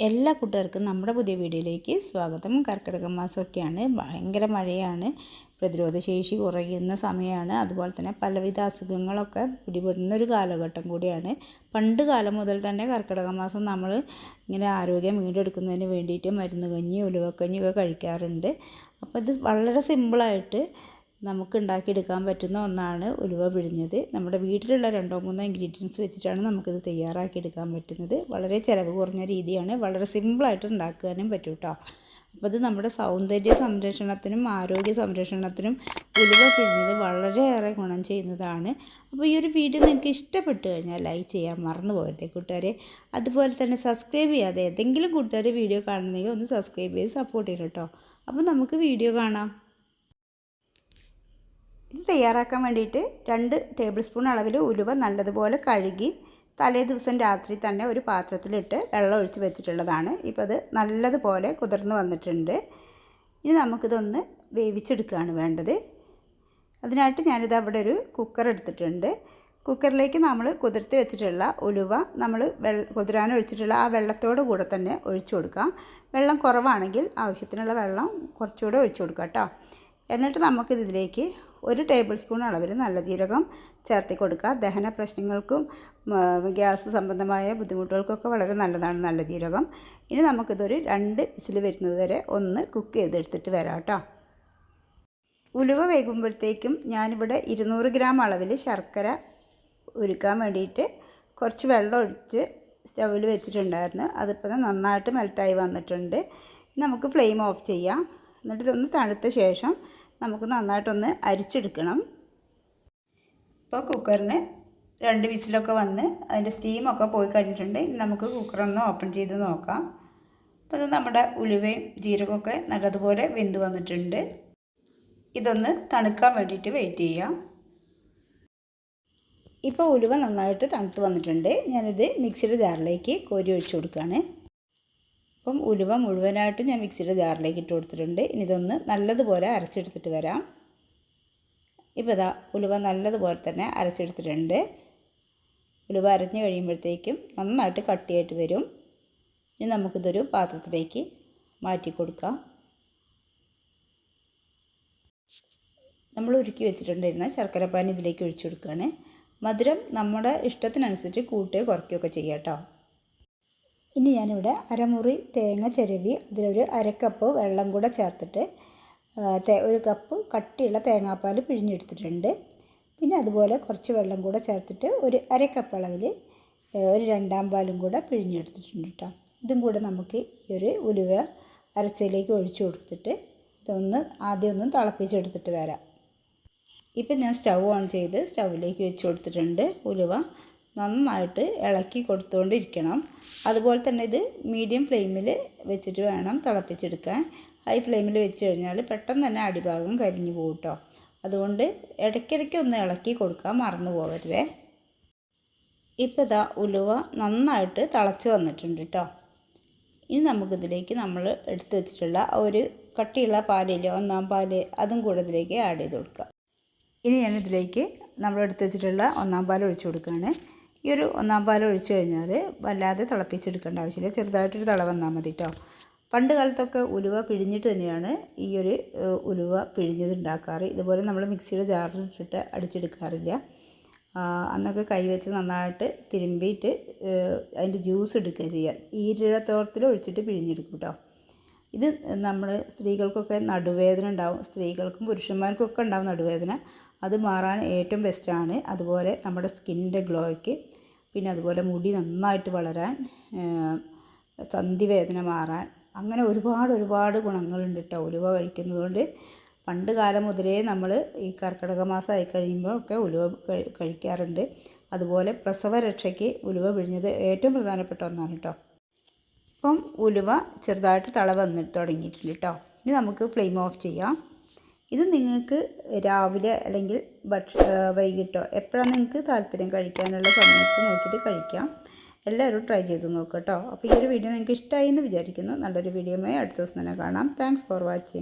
എല്ലാ കൂട്ടുകാർക്കും നമ്മുടെ പുതിയ വീഡിയോയിലേക്ക് സ്വാഗതം. കർക്കിടക മാസമൊക്കെയാണ്. ഭയങ്കര മഴയാണ്. പ്രതിരോധശേഷി കുറയുന്ന സമയമാണ്. അതുപോലെ തന്നെ പലവിധ അസുഖങ്ങളൊക്കെ പിടിപെടുന്ന ഒരു കാലഘട്ടം കൂടിയാണ്. പണ്ട് കാലം മുതൽ തന്നെ കർക്കിടക മാസം നമ്മൾ ഇങ്ങനെ ആരോഗ്യം വീണ്ടെടുക്കുന്നതിന് വേണ്ടിയിട്ട് മരുന്ന് കഞ്ഞി ഉലുവക്കഞ്ഞിയൊക്കെ കഴിക്കാറുണ്ട്. അപ്പോൾ ഇത് വളരെ സിമ്പിളായിട്ട് നമുക്ക് ഉണ്ടാക്കിയെടുക്കാൻ പറ്റുന്ന ഒന്നാണ് ഉലുവ പിഴിഞ്ഞത്. നമ്മുടെ വീട്ടിലുള്ള രണ്ടോ മൂന്നോ ഇൻഗ്രീഡിയൻസ് വെച്ചിട്ടാണ് നമുക്കിത് തയ്യാറാക്കിയെടുക്കാൻ പറ്റുന്നത്. വളരെ ചിലവ് കുറഞ്ഞ രീതിയാണ്. വളരെ സിമ്പിളായിട്ട് ഉണ്ടാക്കാനും പറ്റും കേട്ടോ അപ്പോൾ അത് നമ്മുടെ സൗന്ദര്യ സംരക്ഷണത്തിനും ആരോഗ്യ സംരക്ഷണത്തിനും ഉലുവ പിഴിഞ്ഞത് വളരെയേറെ ഗുണം ചെയ്യുന്നതാണ്. അപ്പോൾ ഈ ഒരു വീഡിയോ നിങ്ങൾക്ക് ഇഷ്ടപ്പെട്ടു കഴിഞ്ഞാൽ ലൈക്ക് ചെയ്യാൻ മറന്നു പോകരുത് കൂട്ടുകാരെ. അതുപോലെ തന്നെ സബ്സ്ക്രൈബ് ചെയ്യാതെ ഏതെങ്കിലും കൂട്ടുകാർ വീഡിയോ കാണണമെങ്കിൽ ഒന്ന് സബ്സ്ക്രൈബ് ചെയ്ത് സപ്പോർട്ട് ചെയ്യണം കേട്ടോ അപ്പോൾ നമുക്ക് വീഡിയോ കാണാം. ഇത് തയ്യാറാക്കാൻ വേണ്ടിയിട്ട് രണ്ട് ടേബിൾ സ്പൂൺ അളവിൽ ഉലുവ നല്ലതുപോലെ കഴുകി തലേ ദിവസം രാത്രി തന്നെ ഒരു പാത്രത്തിലിട്ട് വെള്ളം ഒഴിച്ച് വെച്ചിട്ടുള്ളതാണ്. ഇപ്പോൾ അത് നല്ലതുപോലെ കുതിർന്ന് വന്നിട്ടുണ്ട്. ഇനി നമുക്കിതൊന്ന് വേവിച്ചെടുക്കുകയാണ് വേണ്ടത്. അതിനായിട്ട് ഞാനിത് അവിടെ ഒരു കുക്കർ എടുത്തിട്ടുണ്ട്. കുക്കറിലേക്ക് നമ്മൾ കുതിർത്ത് വെച്ചിട്ടുള്ള ഉലുവ നമ്മൾ കുതിരാൻ ഒഴിച്ചിട്ടുള്ള ആ വെള്ളത്തോട് കൂടെ തന്നെ ഒഴിച്ചു കൊടുക്കാം. വെള്ളം കുറവാണെങ്കിൽ ആവശ്യത്തിനുള്ള വെള്ളം കുറച്ചുകൂടെ ഒഴിച്ചു കൊടുക്കാം കേട്ടോ. എന്നിട്ട് നമുക്കിതിലേക്ക് ഒരു ടേബിൾ സ്പൂൺ അളവിൽ നല്ല ജീരകം ചേർത്തി കൊടുക്കുക. ദഹന പ്രശ്നങ്ങൾക്കും ഗ്യാസ് സംബന്ധമായ ബുദ്ധിമുട്ടുകൾക്കൊക്കെ വളരെ നല്ലതാണ് നല്ല ജീരകം. ഇനി നമുക്കിതൊരു രണ്ട് വിസിൽ വരുന്നത് വരെ ഒന്ന് കുക്ക് ചെയ്തെടുത്തിട്ട് വരാം കേട്ടോ. ഉലുവ വേകുമ്പോഴത്തേക്കും ഞാനിവിടെ ഇരുന്നൂറ് ഗ്രാം അളവിൽ ശർക്കര ഉരുക്കാൻ വേണ്ടിയിട്ട് കുറച്ച് വെള്ളം ഒഴിച്ച് സ്റ്റൗവിൽ വെച്ചിട്ടുണ്ടായിരുന്നു. അതിപ്പോൾ നന്നായിട്ട് മെൽട്ടായി വന്നിട്ടുണ്ട്. നമുക്ക് ഫ്ലെയിം ഓഫ് ചെയ്യാം. എന്നിട്ട് ഇതൊന്ന് തണുത്ത ശേഷം നമുക്ക് നന്നായിട്ടൊന്ന് അരിച്ചെടുക്കണം. ഇപ്പോൾ കുക്കറിന് രണ്ട് വിസിലൊക്കെ വന്ന് അതിന്റെ സ്റ്റീമൊക്കെ പോയി കഴിഞ്ഞിട്ടുണ്ട്. ഇനി നമുക്ക് കുക്കറൊന്ന് ഓപ്പൺ ചെയ്ത് നോക്കാം. അപ്പോൾ ഇത് നമ്മുടെ ഉലുവയും ജീരകമൊക്കെ നല്ലതുപോലെ വെന്ത് വന്നിട്ടുണ്ട്. ഇതൊന്ന് തണുക്കാൻ വേണ്ടിയിട്ട് വെയിറ്റ് ചെയ്യാം. ഇപ്പോൾ ഉലുവ നന്നായിട്ട് തണുത്ത് വന്നിട്ടുണ്ട്. ഞാനിത് മിക്സിയുടെ ജാറിലേക്ക് കോരി ഒഴിച്ചു കൊടുക്കുകയാണ്. അപ്പം ഉലുവ മുഴുവനായിട്ട് ഞാൻ മിക്സിയുടെ ജാറിലേക്ക് ഇട്ട് കൊടുത്തിട്ടുണ്ട്. ഇനി ഇതൊന്ന് നല്ലതുപോലെ അരച്ചെടുത്തിട്ട് വരാം. ഇപ്പോൾ ഇതാ ഉലുവ നല്ലതുപോലെ തന്നെ അരച്ചെടുത്തിട്ടുണ്ട്. ഉലുവ അരഞ്ഞു കഴിയുമ്പോഴത്തേക്കും നന്നായിട്ട് കട്ടിയായിട്ട് വരും. ഇനി നമുക്കിതൊരു പാത്രത്തിലേക്ക് മാറ്റി കൊടുക്കാം. നമ്മൾ ഉരുക്കി വെച്ചിട്ടുണ്ടായിരുന്ന ശർക്കരപ്പാനി ഇതിലേക്ക് ഒഴിച്ചു കൊടുക്കുകയാണ്. മധുരം നമ്മുടെ ഇഷ്ടത്തിനനുസരിച്ച് കൂട്ടുകയോ കുറയ്ക്കുകയൊക്കെ ചെയ്യാം കേട്ടോ. ഇനി ഞാനിവിടെ അരമുറി തേങ്ങ ചിരവി അതിലൊരു അരക്കപ്പ് വെള്ളം കൂടെ ചേർത്തിട്ട് ഒരു കപ്പ് കട്ടിയുള്ള തേങ്ങാപ്പാൽ പിഴിഞ്ഞെടുത്തിട്ടുണ്ട്. പിന്നെ അതുപോലെ കുറച്ച് വെള്ളം കൂടെ ചേർത്തിട്ട് ഒരു അരക്കപ്പ് അളവിൽ ഒരു രണ്ടാം പാലും കൂടെ പിഴിഞ്ഞെടുത്തിട്ടുണ്ട് കേട്ടോ. ഇതും കൂടെ നമുക്ക് ഈ ഒരു ഉലുവ അരച്ചയിലേക്ക് ഒഴിച്ചു കൊടുത്തിട്ട് ഇതൊന്ന് ആദ്യം ഒന്ന് തിളപ്പിച്ചെടുത്തിട്ട് വരാം. ഇപ്പം ഞാൻ സ്റ്റൗ ഓൺ ചെയ്ത് സ്റ്റൗവിലേക്ക് വെച്ച് കൊടുത്തിട്ടുണ്ട് ഉലുവ. നന്നായിട്ട് ഇളക്കി കൊടുത്തുകൊണ്ടിരിക്കണം. അതുപോലെ തന്നെ ഇത് മീഡിയം ഫ്ലെയിമിൽ വെച്ചിട്ട് വേണം തിളപ്പിച്ചെടുക്കാൻ. ഹൈ ഫ്ലെയിമിൽ വെച്ച് കഴിഞ്ഞാൽ പെട്ടെന്ന് തന്നെ അടിഭാഗം കരിഞ്ഞു പോകും കേട്ടോ അതുകൊണ്ട് ഇടയ്ക്കിടയ്ക്ക് ഒന്ന് ഇളക്കി കൊടുക്കാൻ മറന്നു പോകരുതേ ഇപ്പോൾ ഇതാ ഉലുവ നന്നായിട്ട് തിളച്ച് വന്നിട്ടുണ്ട് കേട്ടോ ഇനി നമുക്കിതിലേക്ക് നമ്മൾ എടുത്ത് വെച്ചിട്ടുള്ള ഒരു കട്ടിയുള്ള പാലില്ലേ ഒന്നാം പാൽ അതും കൂടെ ഇതിലേക്ക് ആഡ് ചെയ്ത് കൊടുക്കുക ഇനി ഞാനിതിലേക്ക് നമ്മൾ എടുത്ത് വെച്ചിട്ടുള്ള ഒന്നാം പാൽ ഒഴിച്ചു കൊടുക്കുകയാണ്. ഈ ഒരു ഒന്നാം പാൽ ഒഴിച്ചു കഴിഞ്ഞാൽ വല്ലാതെ തിളപ്പിച്ചെടുക്കേണ്ട ആവശ്യമില്ല. ചെറുതായിട്ടൊരു തിള വന്നാൽ മതി കേട്ടോ പണ്ട് കാലത്തൊക്കെ ഉലുവ പിഴിഞ്ഞിട്ട് തന്നെയാണ് ഈ ഒരു ഉലുവ പിഴിഞ്ഞത് ഉണ്ടാക്കാറ്. ഇതുപോലെ നമ്മൾ മിക്സിയുടെ ജാറിലിട്ടിട്ട് അടിച്ചെടുക്കാറില്ല. അന്നൊക്കെ കൈവച്ച് നന്നായിട്ട് തിരുമ്പിയിട്ട് അതിന്റെ ജ്യൂസ് എടുക്കുക ചെയ്യുക. ഈരിഴത്തോർത്തിൽ ഒഴിച്ചിട്ട് പിഴിഞ്ഞെടുക്കും കേട്ടോ ഇത് നമ്മൾ സ്ത്രീകൾക്കൊക്കെ നടുവേദന ഉണ്ടാവും. സ്ത്രീകൾക്കും പുരുഷന്മാർക്കൊക്കെ ഉണ്ടാവും നടുവേദന. അത് മാറാൻ ഏറ്റവും ബെസ്റ്റാണ് അതുപോലെ നമ്മുടെ സ്കിന്നിന്റെ ഗ്ലോയ്ക്ക് പിന്നെ അതുപോലെ മുടി നന്നായിട്ട് വളരാൻ സന്ധിവേദന മാറാൻ അങ്ങനെ ഒരുപാട് ഒരുപാട് ഗുണങ്ങളുണ്ട് കേട്ടോ ഉലുവ കഴിക്കുന്നതുകൊണ്ട് പണ്ട് കാലം മുതലേ നമ്മൾ ഈ കർക്കിടക മാസം ആയി കഴിയുമ്പോൾ ഒക്കെ ഉലുവ കഴിക്കാറുണ്ട്. അതുപോലെ പ്രസവ രക്ഷയ്ക്ക് ഉലുവ പിഴിഞ്ഞത് ഏറ്റവും പ്രധാനപ്പെട്ട ഒന്നാണ് കേട്ടോ ഇപ്പം ഉലുവ ചെറുതായിട്ട് തള വന്നിട്ട് തുടങ്ങിയിട്ടുണ്ട് കേട്ടോ ഇനി നമുക്ക് ഫ്ലെയിം ഓഫ് ചെയ്യാം. ഇത് നിങ്ങൾക്ക് രാവിലെ അല്ലെങ്കിൽ ഭക്ഷ വൈകിട്ടോ എപ്പോഴാണ് നിങ്ങൾക്ക് താല്പര്യം കഴിക്കാനുള്ള സമയത്ത് നോക്കിയിട്ട് കഴിക്കാം. എല്ലാവരും ട്രൈ ചെയ്ത് നോക്കാം കേട്ടോ. അപ്പോൾ ഈ ഒരു വീഡിയോ നിങ്ങൾക്ക് ഇഷ്ടമായി എന്ന് വിചാരിക്കുന്നു. നല്ലൊരു വീഡിയോയുമായി അടുത്ത ദിവസം തന്നെ കാണാം. Thanks for watching